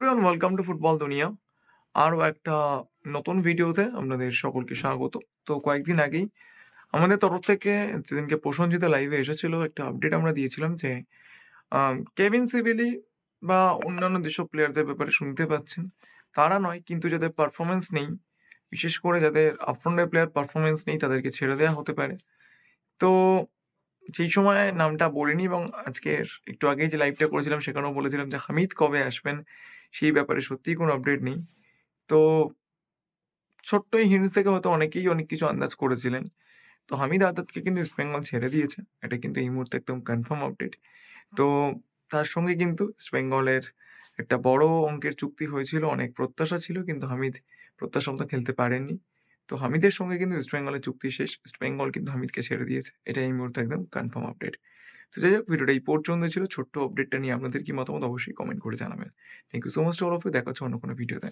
Everyone welcome to football দুনিয়া। আরও একটা নতুন ভিডিওতে আপনাদের সকলকে স্বাগত। তো কয়েকদিন আগেই আমাদের তরফ থেকে যেদিনকে প্রসঞ্জিত লাইভে এসেছিল একটা আপডেট আমরা দিয়েছিলাম যে কেভিন সিভিলি বা অন্যান্য যেসব প্লেয়ারদের ব্যাপারে শুনতে পাচ্ছেন, তারা নয় কিন্তু যাদের পারফরমেন্স নেই, বিশেষ করে যাদের আপফ্রন্টের প্লেয়ার পারফরম্যান্স নেই তাদেরকে ছেড়ে দেওয়া হতে পারে। তো সেই সময় নামটা বলিনি এবং আজকের একটু আগেই যে লাইভটা করেছিলাম সেখানেও বলেছিলাম যে হামিদ কবে আসবেন, সেই ব্যাপারে সত্যিই কোনো আপডেট নেই। তো ছোট্ট এই হিন্টস থেকে হয়তো অনেকেই অনেক কিছু আন্দাজ করেছিলেন। তো হামিদ আজাদকে কিন্তু ইস্ট বেঙ্গল ছেড়ে দিয়েছে। এটা কিন্তু এই মুহূর্তে একদম কনফার্ম আপডেট। তো তার সঙ্গে কিন্তু ইস্ট বেঙ্গলের একটা বড় অঙ্কের চুক্তি হয়েছিল। অনেক প্রত্যাশা ছিল, কিন্তু হামিদ প্রত্যাশা মতো খেলতে পারেননি। তো হামিদের সঙ্গে কিন্তু ইস্ট বেঙ্গলের চুক্তি শেষ। ইস্ট বেঙ্গল কিন্তু হামিদকে ছেড়ে দিয়েছে। এটা এই মুহূর্তে একদম কনফার্ম আপডেট। তো যাই হোক, ভিডিওটা এই পর্যন্ত ছিল। ছোট্ট আপডেটটা নিয়ে আপনাদের কি মতামত অবশ্যই কমেন্ট করে জানাবেন। Thank you so much all of you. দেখা হচ্ছে অন্য কোনো ভিডিওতে।